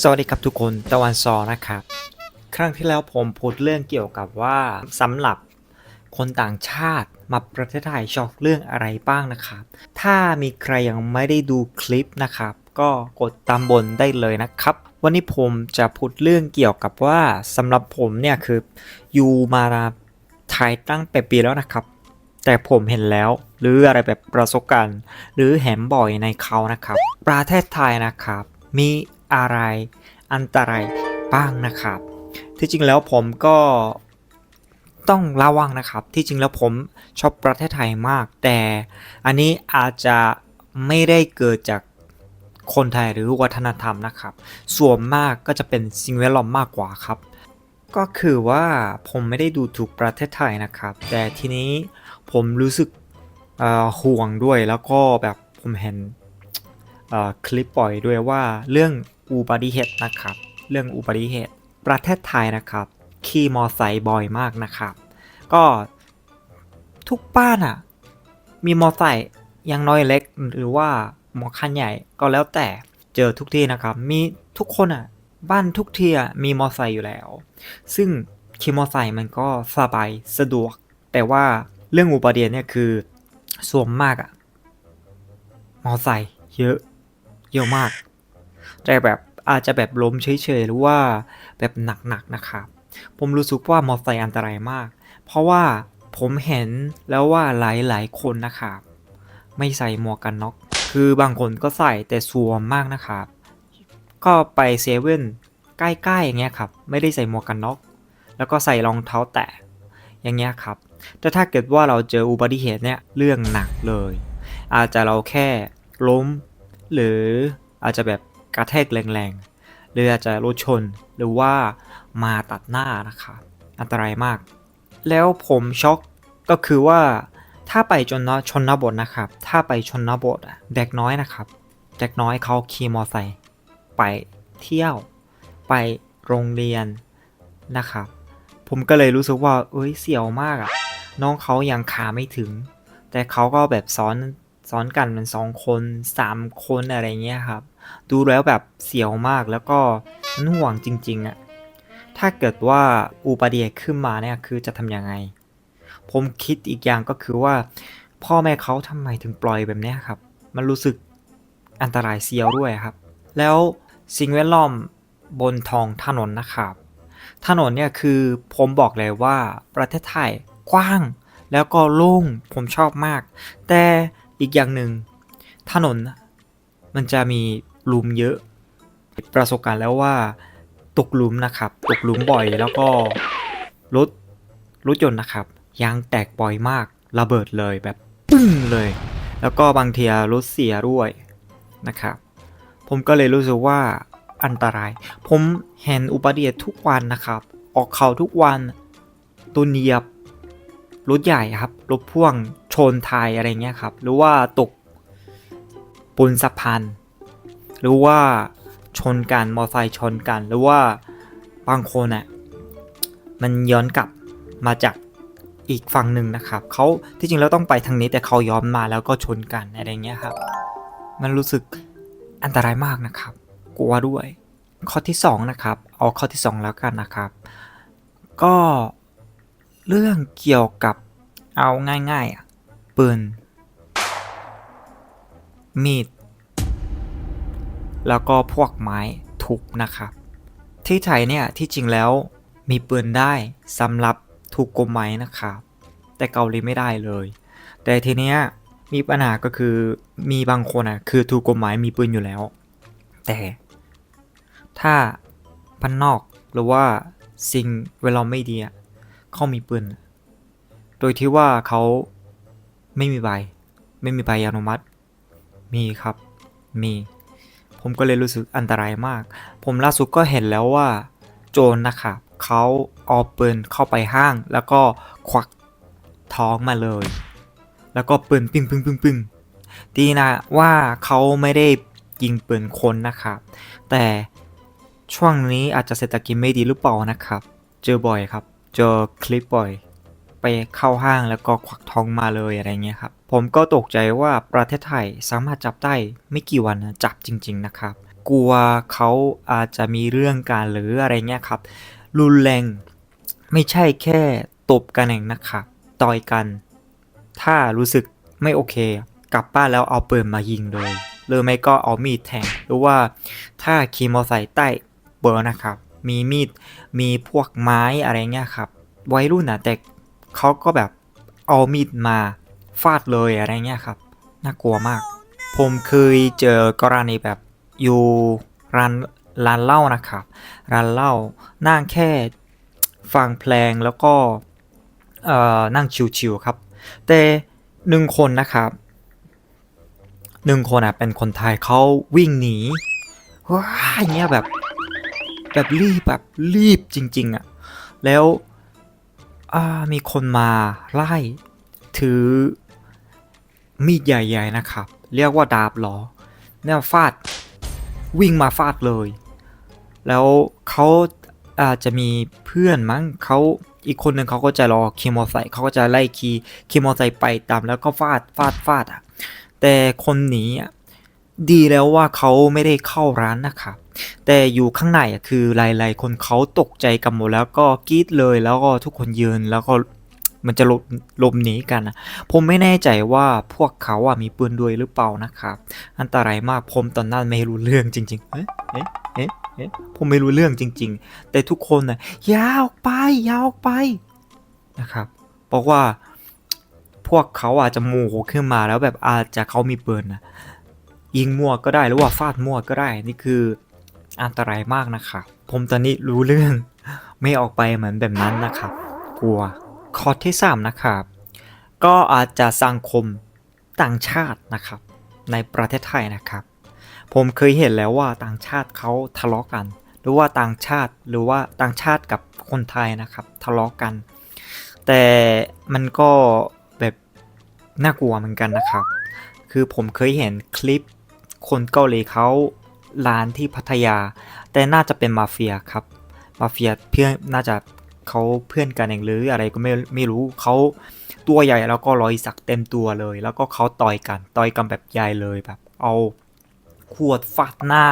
สวัสดีครับทุกคนตะวันซอนะครับ ครั้งที่แล้วผมพูดเรื่องเกี่ยวกับว่าสำหรับคนต่างชาติมาประเทศไทยชอบเรื่องอะไรบ้างนะครับ ถ้ามีใครยังไม่ได้ดูคลิปนะครับ ก็กดตามบนได้เลยนะครับ วันนี้ผมจะพูดเรื่องเกี่ยวกับว่าสำหรับผมเนี่ยคืออยู่มาไทยตั้งแต่ปีแล้วนะครับ แต่ผมเห็นแล้วหรืออะไรแบบประสบการณ์ หรือเห็นบ่อยในเขานะครับ ประเทศไทยนะครับ มี อะไร อันตรายบ้างนะครับ ที่จริงแล้วผมก็ต้องระวังนะครับ ที่จริงแล้วผมชอบประเทศไทยมาก แต่อันนี้อาจจะไม่ได้เกิดจากคนไทยหรือวัฒนธรรมนะครับ ส่วนมากก็จะเป็นสิ่งแวดล้อมมากกว่าครับ ก็คือว่าผมไม่ได้ดูถูกประเทศไทยนะครับ แต่ทีนี้ผมรู้สึกห่วงด้วยแล้วก็แบบผมเห็นคลิปปล่อยด้วยว่าเรื่อง อุบัติเหตุนะครับ เรื่องอุบัติเหตุ ประเทศไทยนะครับ ขี่มอไซค์บ่อยมากนะครับ ก็ทุกบ้านอะ มีมอไซค์ยังน้อยเล็กหรือว่ามอคันใหญ่ก็แล้วแต่เจอทุกที่นะครับ มีทุกคนอะบ้านทุกที่อะมีมอไซค์อยู่แล้ว ซึ่งขี่มอไซค์มันก็สบายสะดวก แต่ว่าเรื่องอุบัติเหตุเนี่ยคือส่วนมากอะมอไซค์เยอะเยอะมาก แต่แบบ อาจจะแบบล้มเฉยๆหรือว่าแบบหนักๆนะครับ ผมรู้สึกว่ามอเตอร์ไซค์อันตรายมาก เพราะว่าผมเห็นแล้วว่าหลายๆคนนะครับ ไม่ใส่หมวกกันน็อก คือบางคนก็ใส่แต่สวมมากนะครับ ก็ไปเซเว่นใกล้ๆอย่างเงี้ยครับ ไม่ได้ใส่หมวกกันน็อก แล้วก็ใส่รองเท้าแตะอย่างเงี้ยครับ แต่ถ้าเกิดว่าเราเจออุบัติเหตุเนี่ยเรื่องหนักเลย อาจจะเราแค่ล้ม หรืออาจจะแบบ กระแทกแรงๆ หรืออาจจะรถชนหรือว่ามาตัดหน้านะครับอันตรายมาก แล้วผมช็อกก็คือว่าถ้าไปจนชนบทนะครับ ถ้าไปชนบทอะเด็กน้อยนะครับเด็กน้อยเขาขี่มอไซค์ไปเที่ยว ไปโรงเรียนนะครับ ผมก็เลยรู้สึกว่า เอ้ยเสียวมากอะน้องเขายังขาไม่ถึง แต่เขาก็แบบซ้อนซ้อนกันเป็นสองคนสามคนอะไรเงี้ยครับ ดูแล้วแบบเสียวมากแล้วก็มันห่วงจริงๆอะถ้าเกิดว่าอุบัติเหตุขึ้นมาเนี่ยคือจะทำยังไง ผมคิดอีกอย่างก็คือว่า พ่อแม่เขาทำไมถึงปล่อยแบบนี้ครับ มันรู้สึกอันตรายเสียวด้วยครับ แล้วสิ่งแวดล้อมบนท้องถนนนะครับ ถนนเนี่ยคือผมบอกเลยว่าประเทศไทยกว้าง แล้วก็โล่งผมชอบมาก แต่อีกอย่างหนึ่งถนนมันจะมี หลุมเยอะ ประสบการณ์แล้วว่าตกหลุมนะครับ ตกหลุมบ่อยแล้วก็รถรถยนต์นะครับยางแตกบ่อยมากระเบิดเลยแบบปึ้งเลย แล้วก็บางทีรถเสียด้วยนะครับ ผมก็เลยรู้สึกว่าอันตราย ผมเห็นอุบัติเหตุทุกวันนะครับ ออกเขาทุกวันตัวเหยียบรถใหญ่ครับรถพ่วงชนท้ายอะไรเงี้ยครับ หรือว่าตกบนสะพาน หรือว่าชนกันมอไซค์ชนกัน หรือว่าบางคนอะมันย้อนกลับมาจากอีกฝั่งหนึ่งนะครับเขาที่จริงแล้วต้องไปทางนี้แต่เขาย้อนมาแล้วก็ชนกันอะไรเงี้ยครับ มันรู้สึกอันตรายมากนะครับ กลัวด้วย ข้อที่สองนะครับเอาข้อที่สองแล้วกันนะครับ ก็เรื่องเกี่ยวกับเอาง่ายๆอะปืนมีด แล้วก็พวกไม้ทุบนะครับ ที่ไทยเนี่ยที่จริงแล้วมีปืนได้สำหรับถูกกฎหมายนะครับ แต่เกาหลีไม่ได้เลย แต่ทีเนี้ยมีปัญหาก็คือมีบางคนอะคือถูกกฎหมายมีปืนอยู่แล้ว แต่ถ้าพันนอกหรือว่าสิ่งเวลาไม่ดีอะเขามีปืน โดยที่ว่าเขาไม่มีใบ ไม่มีใบอนุมัติ มีครับ มี ผมก็เลยรู้สึกอันตรายมาก ผมล่าสุดก็เห็นแล้วว่า โจรนะครับเขาเอาปืนเข้าไปห้าง แล้วก็ควักท้องมาเลย แล้วก็ปืนปึ้งปึ้งปึ้งปึ้งดีนะว่าเขาไม่ได้ยิงปืนคนนะครับ แต่ช่วงนี้อาจจะเศรษฐกิจไม่ดีหรือเปล่านะครับ เจอบ่อยครับ เจอคลิปบ่อย ไปเข้าห้างแล้วก็ควักทองมาเลยอะไรเงี้ยครับ ผมก็ตกใจว่าประเทศไทยสามารถจับได้ไม่กี่วันนะจับจริง ๆนะครับ กลัวเขาอาจจะมีเรื่องกันหรืออะไรเงี้ยครับ รุนแรงไม่ใช่แค่ตบกันเองนะครับต่อยกัน ถ้ารู้สึกไม่โอเค กลับบ้านแล้วเอาปืนมายิงเลยหรือไม่ก็เอามีดแทงหรือว่าถ้าขี่มอเตอร์ไซค์ใต้เบอร์นะครับ มีมีดมีพวกไม้อะไรเงี้ยครับวัยรุ่นนะแต่เขาก็แบบเอามีดมา ฟาดเลยอะไรเงี้ยครับ น่ากลัวมาก ผมเคยเจอกรณีแบบอยู่ร้านร้านเหล้านะครับ ร้านเหล้านั่งแค่ฟังเพลงแล้วก็เอ่อนั่งชิวๆครับ แต่หนึ่งคนนะครับหนึ่งคนอะเป็นคนไทยเขาวิ่งหนีว้าอย่างเงี้ยแบบแบบรีบแบบรีบจริง ๆ อะ แล้วอ่ามีคนมาไล่ถือ มีดใหญ่ๆนะครับ เรียกว่าดาบหรอเนี่ยฟาดวิ่งมาฟาดเลย แล้วเขาอาจจะมีเพื่อนมั้งเขาอีกคนหนึ่งเขาก็จะรอขี่มอไซค์เขาก็จะไล่ขี่ขี่มอไซค์ไปตามแล้วก็ฟาดฟาดฟาดอะแต่คนหนีอะดีแล้วว่าเขาไม่ได้เข้าร้านนะครับ แต่อยู่ข้างในอะคือหลายๆคนเขาตกใจกันหมดแล้วก็กรี๊ดเลยแล้วก็ทุกคนยืนแล้วก็ มันจะหลบหลบหนีกันนะผมไม่แน่ใจว่าพวกเขาอะมีปืนด้วยหรือเปล่านะครับ อันตรายมากผมตอนนั้นไม่รู้เรื่องจริง ๆ เอ๊ะเอ๊ะเอ๊ะเอ๊ะผมไม่รู้เรื่องจริง ๆ แต่ทุกคนนะอยาออกไปอยาออกไปนะครับบอกว่าพวกเขาอาจจะโมโหขึ้นมาแล้วแบบอาจจะเขามีปืนนะยิงมั่วก็ได้หรือว่าฟาดมั่วก็ได้นี่คืออันตรายมากนะครับผมตอนนี้รู้เรื่องไม่ออกไปเหมือนแบบนั้นนะครับ กลัว ข้อที่สามนะครับก็อาจจะสังคมต่างชาตินะครับ ในประเทศไทยนะครับ ผมเคยเห็นแล้วว่าต่างชาติเขาทะเลาะกัน หรือว่าต่างชาติหรือว่าต่างชาติกับคนไทยนะครับ ทะเลาะกัน แต่มันก็แบบน่ากลัวเหมือนกันนะครับ คือผมเคยเห็นคลิปคนเกาหลีเขาร้านที่พัทยา แต่น่าจะเป็นมาเฟียครับมาเฟียเพื่อนน่าจะ เขาเพื่อนกันเองหรืออะไรก็ไม่ไม่รู้เขาตัวใหญ่แล้วก็รอยสักเต็มตัวเลย แล้วก็เขาต่อยกันต่อยกันแบบใหญ่เลยแบบ เอาขวดฟาดหน้า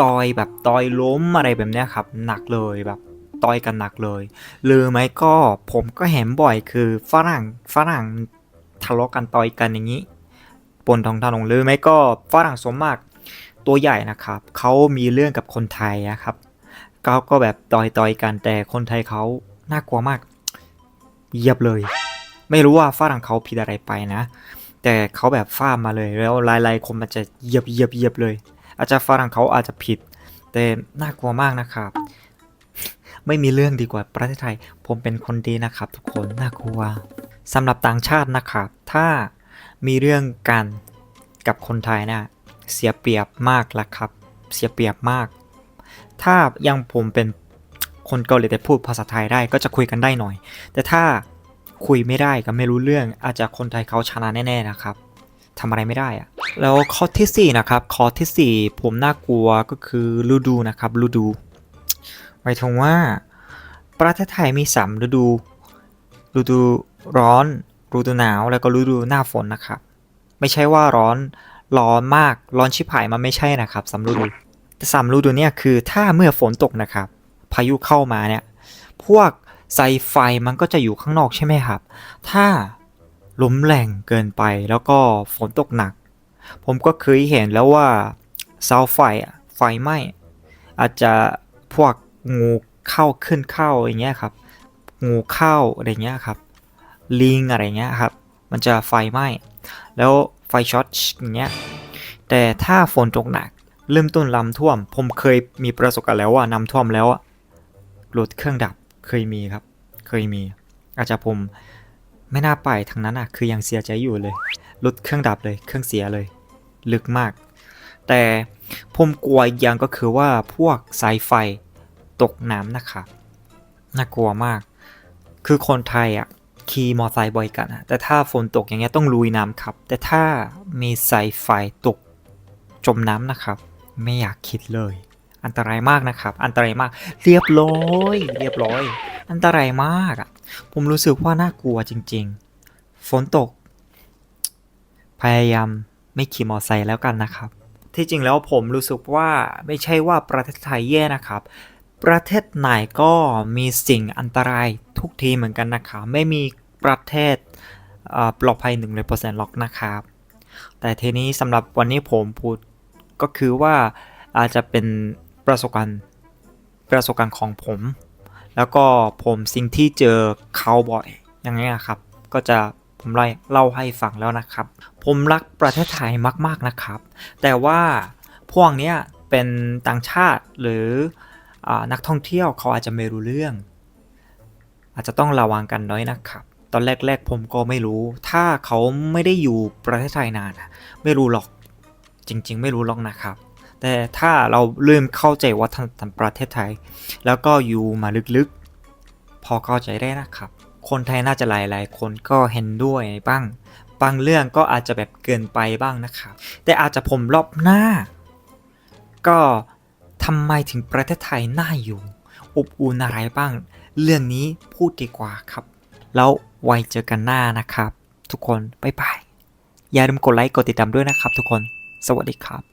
ต่อยแบบต่อยล้มอะไรแบบนี้ครับ หนักเลยแบบต่อยกันหนักเลย หรือไม่ก็ผมก็เห็นบ่อยคือฝรั่งฝรั่งทะเลาะกันต่อยกันอย่างนี้บนท้องถนนหรือไม่ก็ฝรั่งสวนมากตัวใหญ่นะครับเขามีเรื่องกับคนไทยนะครับ เขาก็แบบต่อยต่อยกันแต่คนไทยเขาน่ากลัวมากเยียบเลย ไม่รู้ว่าฝรั่งเขาผิดอะไรไปนะ แต่เขาแบบฟาดมาเลยแล้วหลายๆคนมันจะเยียบเยียบเยียบเลย อาจจะฝรั่งเขาอาจจะผิด แต่น่ากลัวมากนะครับ ไม่มีเรื่องดีกว่าประเทศไทย ผมเป็นคนดีนะครับ ทุกคนน่ากลัวสำหรับต่างชาตินะครับ ถ้ามีเรื่องกันกับคนไทยนะเสียเปรียบมากละครับ เสียเปรียบมาก ถ้ายังผมเป็นคนเกาหลีแต่พูดภาษาไทยได้ก็จะคุยกันได้หน่อย แต่ถ้าคุยไม่ได้ก็ไม่รู้เรื่อง อาจจะคนไทยเขาชนะแน่ ๆ นะครับทำอะไรไม่ได้อะแล้วข้อทีสี่4นะครับข้อทีสี่ 4 ผมน่ากลัวก็คือฤดูนะครับฤดูหมายถึงว่า ประเทศไทยมีสามฤดูฤดูร้อนฤดูหนาวแล้วก็ฤดูหน้าฝนนะครับ ไม่ใช่ว่าร้อนร้อนมากร้อนชิบหายมันไม่ใช่นะครับสามฤดู สามฤดูเนี่ยคือถ้าเมื่อฝนตกนะครับ พายุเข้ามาเนี่ย พวกไซไฟมันก็จะอยู่ข้างนอกใช่ไหมครับ ถ้าลมแรงเกินไปแล้วก็ฝนตกหนัก ผมก็เคยเห็นแล้วว่าเสาไฟอะไฟไหม้ อาจจะพวกงูเข้าขึ้นเข้าอย่างเงี้ยครับ งูเข้าอะไรเงี้ยครับ ลิงอะไรเงี้ยครับ มันจะไฟไหม้ แล้วไฟช็อตอย่างเงี้ย แต่ถ้าฝนตกหนัก เริ่มต้นลำท่วม ผมเคยมีประสบการณ์แล้วว่าน้ำท่วมแล้วอะรถเครื่องดับเคยมีครับ เคยมี อาจจะผมไม่น่าไปทางนั้นอะคือยังเสียใจอยู่เลยรถเครื่องดับเลย เครื่องเสียเลย ลึกมาก แต่ผมกลัวอีกอย่างก็คือว่าพวกสายไฟตกน้ำนะครับน่ากลัวมาก คือคนไทยอะขี่มอไซค์บ่อยกันะแต่ถ้าฝนตกอย่างเงี้ยต้องลุยน้ำครับ แต่ถ้ามีสายไฟตกจมน้ำนะครับ ไม่อยากคิดเลย อันตรายมากนะครับ อันตรายมาก เรียบร้อย เรียบร้อย อันตรายมากอะ ผมรู้สึกว่าน่ากลัวจริง ๆ ฝนตก พยายามไม่ขี่มอไซค์แล้วกันนะครับ ที่จริงแล้วผมรู้สึกว่าไม่ใช่ว่าประเทศไทยแย่นะครับ ประเทศไหนก็มีสิ่งอันตรายทุกทีเหมือนกันนะครับ ไม่มีประเทศเอ่อปลอดภัย100%หรอกนะครับ แต่ทีนี้สำหรับวันนี้ผมพูด ก็คือว่าอาจจะเป็นประสบการณ์ประสบการณ์ของผม แล้วก็ผมสิ่งที่เจอเขาบ่อยอย่างเงี้ยครับ ก็จะผมไล่เล่าให้ฟังแล้วนะครับ ผมรักประเทศไทยมากๆนะครับ แต่ว่าพวกเนี้ยเป็นต่างชาติหรืออนักท่องเที่ยวเขาอาจจะไม่รู้เรื่อง อาจจะต้องระวังกันน้อยนะครับ ตอนแรกๆผมก็ไม่รู้ ถ้าเขาไม่ได้อยู่ประเทศไทยนานไม่รู้หรอก จริง ๆ ไม่รู้หรอกนะครับ แต่ถ้าเราเริ่มเข้าใจวัฒนธรรมประเทศไทย แล้วก็อยู่มาลึกๆ พอเข้าใจได้นะครับ คนไทยน่าจะหลายๆ คนก็เห็นด้วยบ้าง บางเรื่องก็อาจจะแบบเกินไปบ้างนะครับ แต่อาจจะผมรอบหน้า ก็ทำไมถึงประเทศไทยน่าอยู่ อบอุ่นอะไรบ้าง เรื่องนี้พูดดีกว่าครับ แล้วไว้เจอกันหน้านะครับ ทุกคน บ๊ายบายอย่าลืมกดไลค์กดติดตามด้วยนะครับทุกคน สวัสดีครับ